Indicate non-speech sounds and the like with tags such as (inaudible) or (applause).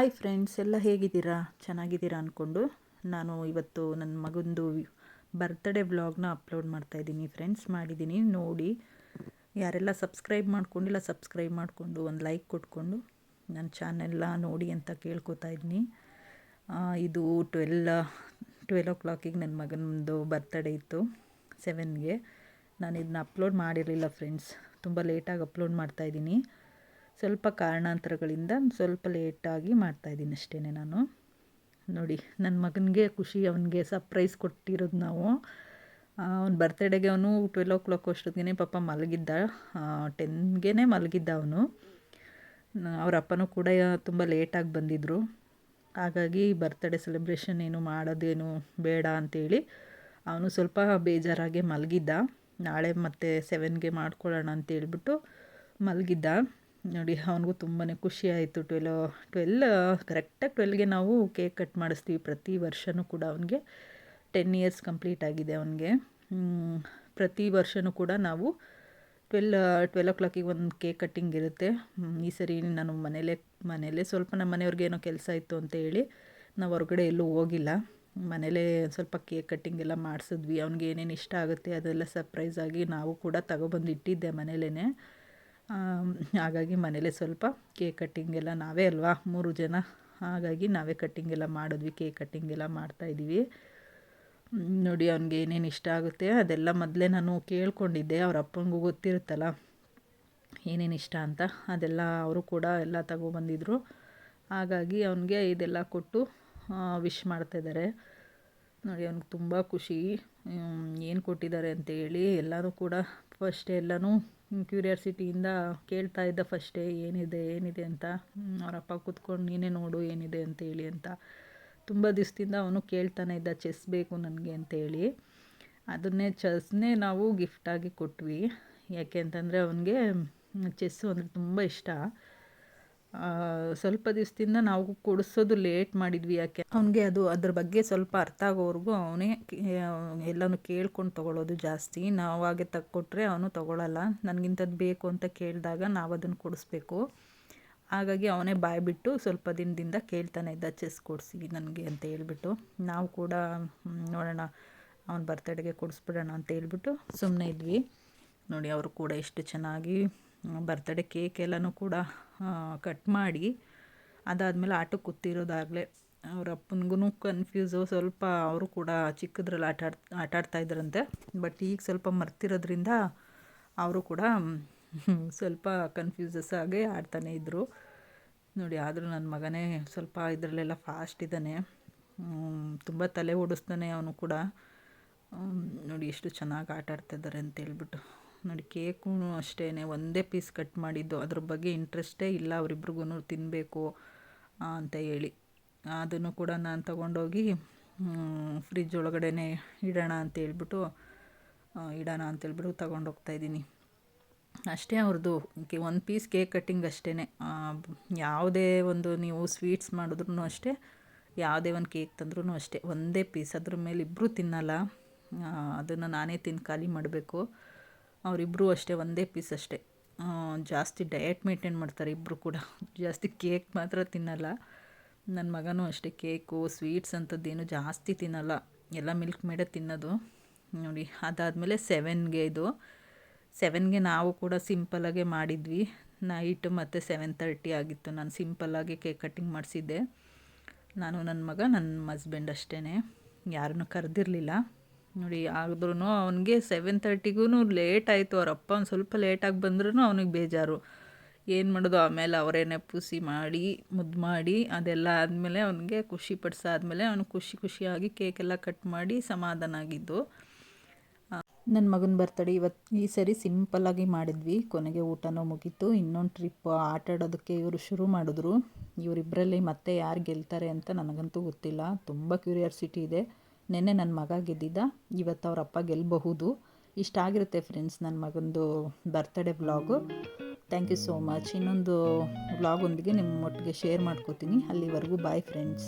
Hi friends ಎಲ್ಲ ಹೇಗಿದ್ದೀರಾ? ಚೆನ್ನಾಗಿದ್ದೀರಾ ಅಂದ್ಕೊಂಡು ನಾನು ಇವತ್ತು ನನ್ನ ಮಗಂದು ಬರ್ತ್ಡೇ ವ್ಲಾಗ್ನ ಅಪ್ಲೋಡ್ ಮಾಡ್ತಾಯಿದ್ದೀನಿ ಫ್ರೆಂಡ್ಸ್ ಮಾಡಿದ್ದೀನಿ. ನೋಡಿ, ಯಾರೆಲ್ಲ ಸಬ್ಸ್ಕ್ರೈಬ್ ಮಾಡ್ಕೊಂಡಿಲ್ಲ ಸಬ್ಸ್ಕ್ರೈಬ್ ಮಾಡಿಕೊಂಡು ಒಂದು ಲೈಕ್ ಕೊಟ್ಕೊಂಡು ನನ್ನ ಚಾನೆಲ್ಲ ನೋಡಿ ಅಂತ ಕೇಳ್ಕೊತಾ ಇದ್ದೀನಿ. ಇದು ಟ್ವೆಲ್ ಟ್ವೆಲ್ ಓ ಕ್ಲಾಕಿಗೆ ನನ್ನ ಮಗನದು ಬರ್ತ್ಡೇ ಇತ್ತು ಸೆವೆನ್ಗೆ ನಾನು ಇದನ್ನ ಅಪ್ಲೋಡ್ ಮಾಡಿರಲಿಲ್ಲ ಫ್ರೆಂಡ್ಸ್ ತುಂಬ ಲೇಟಾಗಿ ಅಪ್ಲೋಡ್ ಮಾಡ್ತಾಯಿದ್ದೀನಿ ಸ್ವಲ್ಪ ಕಾರಣಾಂತರಗಳಿಂದ ಸ್ವಲ್ಪ ಲೇಟಾಗಿ ಮಾಡ್ತಾಯಿದ್ದೀನಿ ಅಷ್ಟೇ ನಾನು. ನೋಡಿ ನನ್ನ ಮಗನಿಗೆ ಖುಷಿ, ಅವನಿಗೆ ಸರ್ಪ್ರೈಸ್ ಕೊಟ್ಟಿರೋದು ನಾವು. ಅವ್ನ ಬರ್ತ್ಡೇಗೆ ಅವನು ಟ್ವೆಲ್ ಓ ಕ್ಲಾಕ್ ಅಷ್ಟೊತ್ತಿಗೆ ಪಾಪ ಮಲಗಿದ್ದ. ಟೆನ್ಗೆ ಮಲಗಿದ್ದ ಅವನು. ಅವ್ರ ಅಪ್ಪನೂ ಕೂಡ ತುಂಬ ಲೇಟಾಗಿ ಬಂದಿದ್ದರು ಹಾಗಾಗಿ ಬರ್ತ್ಡೇ ಸೆಲೆಬ್ರೇಷನ್ ಏನು ಮಾಡೋದೇನು ಬೇಡ ಅಂಥೇಳಿ ಅವನು ಸ್ವಲ್ಪ ಬೇಜಾರಾಗೆ ಮಲಗಿದ್ದ. ನಾಳೆ ಮತ್ತೆ ಸೆವೆನ್ಗೆ ಮಾಡ್ಕೊಳ್ಳೋಣ ಅಂತೇಳ್ಬಿಟ್ಟು ಮಲಗಿದ್ದ. ನೋಡಿ, ಅವನಿಗೂ ತುಂಬಾ ಖುಷಿ ಆಯಿತು. ಟ್ವೆಲ್ ಟ್ವೆಲ್ ಕರೆಕ್ಟಾಗಿ ಟ್ವೆಲ್ಗೆ ನಾವು ಕೇಕ್ ಕಟ್ ಮಾಡಿಸ್ತೀವಿ ಪ್ರತಿ ವರ್ಷವೂ ಕೂಡ ಅವನಿಗೆ. ಟೆನ್ ಇಯರ್ಸ್ ಕಂಪ್ಲೀಟ್ ಆಗಿದೆ ಅವನಿಗೆ. ಪ್ರತಿ ವರ್ಷವೂ ಕೂಡ ನಾವು ಟ್ವೆಲ್ ಟ್ವೆಲ್ ಓ ಕ್ಲಾಕಿಗೆ ಒಂದು ಕೇಕ್ ಕಟ್ಟಿಂಗ್ ಇರುತ್ತೆ. ಈ ಸರಿ ನಾನು ಮನೇಲೇ ಮನೇಲೇ ಸ್ವಲ್ಪ ನಮ್ಮ ಮನೆಯವ್ರಿಗೆ ಏನೋ ಕೆಲಸ ಇತ್ತು ಅಂತ ಹೇಳಿ ನಾವು ಹೊರಗಡೆ ಎಲ್ಲೂ ಹೋಗಿಲ್ಲ. ಮನೇಲೇ ಸ್ವಲ್ಪ ಕೇಕ್ ಕಟ್ಟಿಂಗ್ ಎಲ್ಲ ಮಾಡಿಸಿದ್ವಿ. ಅವ್ನಿಗೆ ಏನೇನು ಇಷ್ಟ ಆಗುತ್ತೆ ಅದೆಲ್ಲ ಸರ್ಪ್ರೈಸಾಗಿ ನಾವು ಕೂಡ ತಗೊಬಂದು ಇಟ್ಟಿದ್ದೆ ಮನೇಲೇ ಹಾಗಾಗಿ ಮನೇಲೇ ಸ್ವಲ್ಪ ಕೇಕ್ ಕಟ್ಟಿಂಗ್ ಎಲ್ಲ ನಾವೇ ಅಲ್ವಾ? ಮೂರು ಜನ. ಹಾಗಾಗಿ ನಾವೇ ಕಟ್ಟಿಂಗ್ ಎಲ್ಲ ಮಾಡಿದ್ವಿ, ಕೇಕ್ ಕಟ್ಟಿಂಗ್ ಎಲ್ಲ ಮಾಡ್ತಾಯಿದ್ದೀವಿ ನೋಡಿ ಅವ್ನಿಗೆ ಏನೇನು ಇಷ್ಟ ಆಗುತ್ತೆ, ಅದೆಲ್ಲ ಮೊದಲೇ ನಾನು ಕೇಳ್ಕೊಂಡಿದ್ದೆ, ಅವ್ರ ಅಪ್ಪನಿಗೂ ಗೊತ್ತಿರುತ್ತಲ್ಲ. ಏನೇನು ಇಷ್ಟ ಅಂತ, ಅದೆಲ್ಲ ಅವರು ಕೂಡ ಎಲ್ಲ ತಗೊಬಂದಿದ್ರು. ಹಾಗಾಗಿ ಅವನಿಗೆ ಇದೆಲ್ಲ ಕೊಟ್ಟು ವಿಶ್ ಮಾಡ್ತಾಯಿದ್ದಾರೆ ನೋಡಿ, ಅವ್ನಿಗೆ ತುಂಬ ಖುಷಿ. ಏನು ಕೊಟ್ಟಿದ್ದಾರೆ ಅಂತೇಳಿ ಎಲ್ಲನೂ ಕೂಡ ಫಸ್ಟ್ ಎಲ್ಲನೂ ಕ್ಯೂರಿಯಾಸಿಟಿಯಿಂದ ಕೇಳ್ತಾ ಇದ್ದ ಫಸ್ಟೇ, ಏನಿದೆ ಏನಿದೆ ಅಂತ. ಅವರಪ್ಪ ಕೂತ್ಕೊಂಡು ನೀನೇ ನೋಡು, ಏನಿದೆ ಅಂತೇಳಿ ಅಂತ. ತುಂಬ ದಿವಸದಿಂದ ಅವನು ಕೇಳ್ತಾನೆ ಇದ್ದ, ಚೆಸ್ ಬೇಕು ನನಗೆ ಅಂತೇಳಿ ಅದನ್ನೇ, ಚೆಸ್ನೇ ನಾವು ಗಿಫ್ಟಾಗಿ ಕೊಟ್ವಿ. ಯಾಕೆ ಅಂತಂದರೆ ಅವನಿಗೆ ಚೆಸ್ಸು ಅಂದರೆ ತುಂಬ ಇಷ್ಟ. ಸ್ವಲ್ಪ ದಿವಸದಿಂದ ನಾವು ಕೊಡಿಸೋದು ಲೇಟ್ ಮಾಡಿದ್ವಿ ಯಾಕೆ? ಅವನಿಗೆ ಅದು ಅದ್ರ ಬಗ್ಗೆ ಸ್ವಲ್ಪ ಅರ್ಥ ಆಗೋವರೆಗೂ ಅವನೇ ಎಲ್ಲನೂ ಕೇಳ್ಕೊಂಡು ತಗೊಳ್ಳೋದು ಜಾಸ್ತಿ. ನಾವು ಹಾಗೆ ತಕ್ಕೊಟ್ರೆ ಅವನು ತೊಗೊಳಲ್ಲ. ನನಗಿಂಥದ್ದು ಬೇಕು ಅಂತ ಕೇಳಿದಾಗ ನಾವು ಅದನ್ನು ಕೊಡಿಸ್ಬೇಕು. ಹಾಗಾಗಿ ಅವನೇ ಬಾಯ್ಬಿಟ್ಟು ಸ್ವಲ್ಪ ದಿನದಿಂದ ಕೇಳ್ತಾನೆ ಇದ್ದ ಚೆಸ್ ಕೊಡಿಸಿ ನನಗೆ ಅಂತ ಹೇಳ್ಬಿಟ್ಟು. ನಾವು ಕೂಡ ನೋಡೋಣ ಅವನ ಬರ್ತಡೆಗೆ ಕೊಡಿಸ್ಬಿಡೋಣ ಅಂತ ಹೇಳ್ಬಿಟ್ಟು ಸುಮ್ಮನೆ ಇದ್ವಿ. ನೋಡಿ, ಅವರು ಕೂಡ ಎಷ್ಟು ಚೆನ್ನಾಗಿ, ಬರ್ತಡೆ ಕೇಕ್ ಎಲ್ಲನೂ ಕೂಡ ಕಟ್ ಮಾಡಿ ಅದಾದಮೇಲೆ ಆಟಕ್ಕೆ ಕೂತಿರೋದಾಗಲೇ ಅವ್ರ ಅಪ್ಪನಿಗೂ ಕನ್ಫ್ಯೂಸು ಸ್ವಲ್ಪ ಅವರು ಕೂಡ ಚಿಕ್ಕದ್ರಲ್ಲಿ ಆಟ ಆಡ್, ಆಟ ಆಡ್ತಾಯಿದ್ರಂತೆ ಬಟ್ ಈಗ ಸ್ವಲ್ಪ ಮರ್ತಿರೋದ್ರಿಂದ ಅವರು ಕೂಡ (laughs) ಸ್ವಲ್ಪ ಕನ್ಫ್ಯೂಸಸ್ ಆಗಿ ಆಡ್ತಾನೇ ಇದ್ದರು ನೋಡಿ, ಆದರೂ ನನ್ನ ಮಗನೇ ಸ್ವಲ್ಪ ಇದರಲ್ಲೆಲ್ಲ ಫಾಸ್ಟ್ ಇದ್ದಾನೆ. ತುಂಬ ತಲೆ ಓಡಿಸ್ತಾನೆ ಅವನು ಕೂಡ. ನೋಡಿ, ಎಷ್ಟು ಚೆನ್ನಾಗಿ ಆಟ ಆಡ್ತಿದ್ದಾರೆ ಅಂತೇಳ್ಬಿಟ್ಟು. ನೋಡಿ ಕೇಕೂ ಅಷ್ಟೇ ಒಂದೇ ಪೀಸ್ ಕಟ್ ಮಾಡಿದ್ದು. ಅದ್ರ ಬಗ್ಗೆ ಇಂಟ್ರೆಸ್ಟೇ ಇಲ್ಲ. ಅವರಿಬ್ರಿಗೂ ತಿನ್ನಬೇಕು ಅಂತ ಹೇಳಿ. ಅದನ್ನು ಕೂಡ ನಾನು ತಗೊಂಡೋಗಿ ಫ್ರಿಜ್ ಒಳಗಡೆ ಇಡೋಣ ಅಂತೇಳ್ಬಿಟ್ಟು ಇಡೋಣ ಅಂತೇಳ್ಬಿಟ್ಟು ತಗೊಂಡೋಗ್ತಾಯಿದ್ದೀನಿ ಅಷ್ಟೇ ಅವ್ರದ್ದು ಒಂದು ಪೀಸ್ ಕೇಕ್ ಕಟ್ಟಿಂಗ್ ಅಷ್ಟೇ ಯಾವುದೇ ಒಂದು ನೀವು ಸ್ವೀಟ್ಸ್ ಮಾಡಿದ್ರೂ ಅಷ್ಟೇ, ಯಾವುದೇ ಒಂದು ಕೇಕ್ ತಂದ್ರೂ ಅಷ್ಟೇ. ಒಂದೇ ಪೀಸ್ ಅದ್ರ ಮೇಲೆ ಇಬ್ಬರೂ ತಿನ್ನಲ್ಲ. ಅದನ್ನು ನಾನೇ ತಿಂದು ಖಾಲಿ ಮಾಡಬೇಕು. ಅವರಿಬ್ಬರು ಅಷ್ಟೇ, ಒಂದೇ ಪೀಸ್ ಅಷ್ಟೇ. ಜಾಸ್ತಿ ಡಯಟ್ ಮೇಂಟೈನ್ ಮಾಡ್ತಾರೆ ಇಬ್ಬರು ಕೂಡ. ಜಾಸ್ತಿ ಕೇಕ್ ಮಾತ್ರ ತಿನ್ನಲ್ಲ. ನನ್ನ ಮಗನೂ ಅಷ್ಟೇ ಕೇಕು ಸ್ವೀಟ್ಸ್ ಅಂಥದ್ದೇನು ಜಾಸ್ತಿ ತಿನ್ನಲ್ಲ. ಎಲ್ಲ ಮಿಲ್ಕ್ ಮೇಡೇ ತಿನ್ನೋದು. ನೋಡಿ, ಅದಾದಮೇಲೆ ಸೆವೆನ್ಗೆ ಇದು. ಸೆವೆನ್ಗೆ ನಾವು ಕೂಡ ಸಿಂಪಲಾಗೆ ಮಾಡಿದ್ವಿ. ನೈಟ್ ಮತ್ತು ಸೆವೆನ್ ತರ್ಟಿ ಆಗಿತ್ತು. ನಾನು ಸಿಂಪಲ್ಲಾಗಿ ಕೇಕ್ ಕಟ್ಟಿಂಗ್ ಮಾಡಿಸಿದ್ದೆ. ನಾನು ನನ್ನ ಮಗ ನನ್ನ ಹಸ್ಬೆಂಡ್ ಅಷ್ಟೇ ಯಾರನ್ನು ಕರೆದಿರಲಿಲ್ಲ. ನೋಡಿ ಆದ್ರೂ ಅವನಿಗೆ ಸೆವೆನ್ ತರ್ಟಿಗೂ ಲೇಟ್ ಆಯಿತು. ಅವ್ರ ಅಪ್ಪ ಒಂದು ಸ್ವಲ್ಪ ಲೇಟಾಗಿ ಬಂದ್ರೂ ಅವನಿಗೆ ಬೇಜಾರು. ಏನು ಮಾಡೋದು? ಆಮೇಲೆ ಅವರೇ ಪುಸಿ ಮಾಡಿ ಮುದ್ದು ಮಾಡಿ, ಅದೆಲ್ಲ ಆದಮೇಲೆ ಅವನಿಗೆ ಖುಷಿ ಪಡಿಸಾದ್ಮೇಲೆ ಅವನು ಖುಷಿ ಖುಷಿಯಾಗಿ ಕೇಕೆಲ್ಲ ಕಟ್ ಮಾಡಿ ಸಮಾಧಾನ ಆಗಿದ್ದು. ನನ್ನ ಮಗನ ಬರ್ತಡೆ ಇವತ್ತು ಈ ಸರಿ ಸಿಂಪಲ್ಲಾಗಿ ಮಾಡಿದ್ವಿ. ಕೊನೆಗೆ ಊಟನೂ ಮುಗೀತು. ಇನ್ನೊಂದು ಟ್ರಿಪ್ ಆಟ ಆಡೋದಕ್ಕೆ ಇವರು ಶುರು ಮಾಡಿದ್ರು. ಇವರಿಬ್ಬರಲ್ಲಿ ಮತ್ತೆ ಯಾರು ಗೆಲ್ತಾರೆ ಅಂತ ನನಗಂತೂ ಗೊತ್ತಿಲ್ಲ. ತುಂಬ ಕ್ಯೂರಿಯಾಸಿಟಿ ಇದೆ. ನೆನ್ನೆ ನನ್ನ ಮಗ ಗೆದ್ದಿದ್ದ. ಇವತ್ತು ಅವ್ರ ಅಪ್ಪ ಗೆಲ್ಲಬಹುದು ಇಷ್ಟ ಆಗಿರುತ್ತೆ ಫ್ರೆಂಡ್ಸ್ ನನ್ನ ಮಗಂದು birthday vlog thank you so much ಇನ್ನೊಂದು ವ್ಲಾಗೊಂದಿಗೆ ನಿಮ್ಮ ಒಟ್ಟಿಗೆ ಶೇರ್ ಮಾಡ್ಕೋತೀನಿ. ಅಲ್ಲಿವರೆಗೂ ಬಾಯ್ ಫ್ರೆಂಡ್ಸ್